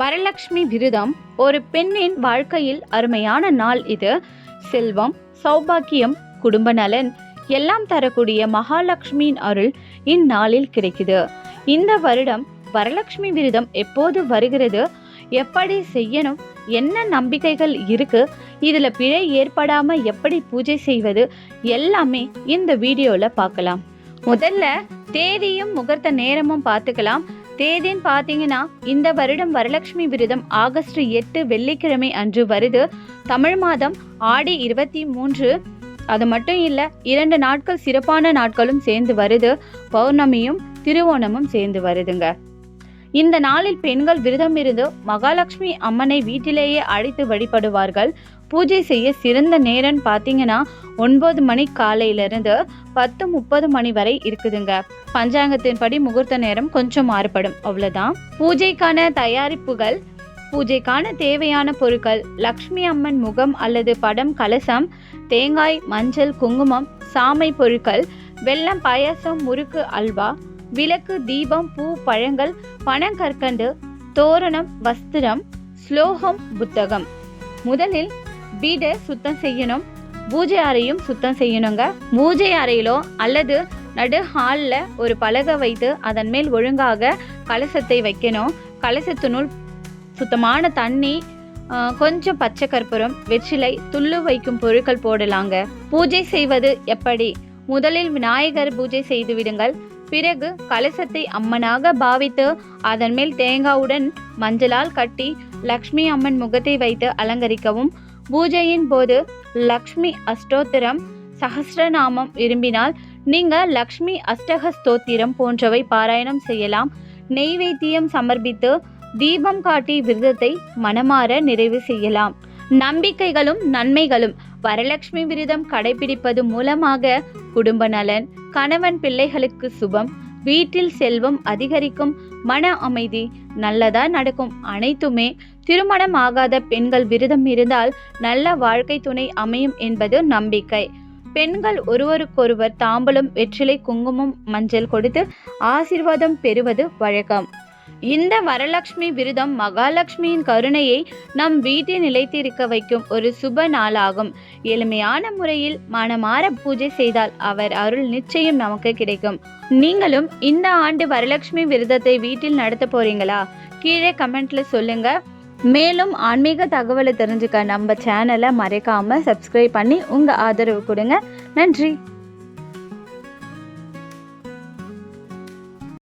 வரலட்சுமி விரதம் ஒரு பெண்ணின் வாழ்க்கையில் அருமையான நாள் இது. செல்வம் சௌபாக்கியம் குடும்ப நலன் எல்லாம் தரக்கூடிய மகாலட்சுமியின் அருள் இந்நாளில் கிடைக்குது. இந்த வருடம் வரலட்சுமி விரதம் எப்போது வருகிறது? எப்படி செய்யணும்? என்ன நம்பிக்கைகள் இருக்கு? இதுல பிழை ஏற்படாம எப்படி பூஜை செய்வது? எல்லாமே இந்த வீடியோல பார்க்கலாம். முதல்ல தேதியும் முகூர்த்த நேரமும் பார்த்துக்கலாம். தேதின்னு பார்த்தீங்கன்னா இந்த வருடம் வரலட்சுமி விரதம் ஆகஸ்ட் எட்டு வெள்ளிக்கிழமை அன்று வருது. தமிழ் மாதம் ஆடி இருபத்தி மூன்று. அது மட்டும் இல்லை இரண்டு நாட்கள் சிறப்பான நாட்களும் சேர்ந்து வருது. பௌர்ணமியும் திருவோணமும் சேர்ந்து வருதுங்க. இந்த நாளில் பெண்கள் விரதம் இருந்து மகாலட்சுமி அம்மனை வீட்டிலேயே அழைத்து வழிபடுவார்கள். பூஜை செய்ய சிறந்த நேரம் பார்த்தீங்கன்னா ஒன்பது மணி காலையிலிருந்து பத்து முப்பது மணி வரை இருக்குதுங்க. பஞ்சாங்கத்தின்படி முகூர்த்த நேரம் கொஞ்சம் மாறுபடும். அவ்வளோதான் பூஜைக்கான தயாரிப்புகள் பூஜைக்கான தேவையான பொருட்கள் லக்ஷ்மி அம்மன் முகம் அல்லது படம் கலசம் தேங்காய் மஞ்சள் குங்குமம் சாமை பொருட்கள் வெல்லம் பாயாசம் முறுக்கு அல்வா விளக்கு தீபம் பூ பழங்கள் பனங்கற்கண்டு தோரணம் வஸ்திரம் ஸ்லோகம் புத்தகம். முதலில் வீடை சுத்தம் செய்யணும். பூஜை அறையும் சுத்தம் செய்யணுங்க. பூஜை அறையிலோ அல்லது நடு ஹாலில் ஒரு பலகை வைத்து அதன் மேல் ஒழுங்காக கலசத்தை வைக்கணும். கலசத்தினுள் சுத்தமான தண்ணி கொஞ்சம் பச்சை கற்பூரம் வெற்றிலை துள்ளு வைக்கும் பொருட்கள் போடலாங்க. பூஜை செய்வது எப்படி? முதலில் விநாயகர் பூஜை செய்து விடுங்கள். பிறகு கலசத்தை அம்மனாக பாவித்து அதன் மேல் தேங்காவுடன் மஞ்சளால் கட்டி லக்ஷ்மி அம்மன் முகத்தை வைத்து அலங்கரிக்கவும். பூஜையின் போது லக்ஷ்மி அஷ்டோத்திரம் சஹஸ்ரநாமம் விரும்பினால் நீங்க லக்ஷ்மி அஷ்டக ஸ்தோத்திரம் போன்றவை பாராயணம் செய்யலாம். நெய்வேத்தியம் சமர்ப்பித்து தீபம் காட்டி விரதத்தை மனமாற நிறைவு செய்யலாம். நம்பிக்கைகளும் நன்மைகளும். வரலட்சுமி விரதம் கடைபிடிப்பது மூலமாக குடும்ப நலன் கணவன் பிள்ளைகளுக்கு சுபம் வீட்டில் செல்வம் அதிகரிக்கும் மன அமைதி நல்லதா நடக்கும். அனைத்துமே திருமணம் ஆகாத பெண்கள் விரதம் இருந்தால் நல்ல வாழ்க்கை துணை அமையும் என்பது நம்பிக்கை. பெண்கள் ஒருவருக்கொருவர் தாம்பலம் வெற்றிலை குங்குமம் மஞ்சள் கொடுத்து ஆசீர்வாதம் பெறுவது வழக்கம். இந்த வரலட்சுமி விரதம் மகாலட்சுமியின் கருணையை நம் வீட்டில் நிலைத்திருக்க வைக்கும் ஒரு சுப நாளாகும். எளிமையான முறையில் மனமாற பூஜை செய்தால் அவர் அருள் நிச்சயம் நமக்கு கிடைக்கும். நீங்களும் இந்த ஆண்டு வரலட்சுமி விரதத்தை வீட்டில் நடத்த போறீங்களா? கீழே கமெண்ட்ல சொல்லுங்க. மேலும் ஆன்மீக தகவலை தெரிஞ்சுக்க நம்ம சேனலை மறைக்காம சப்ஸ்கிரைப் பண்ணி உங்க ஆதரவு கொடுங்க. நன்றி.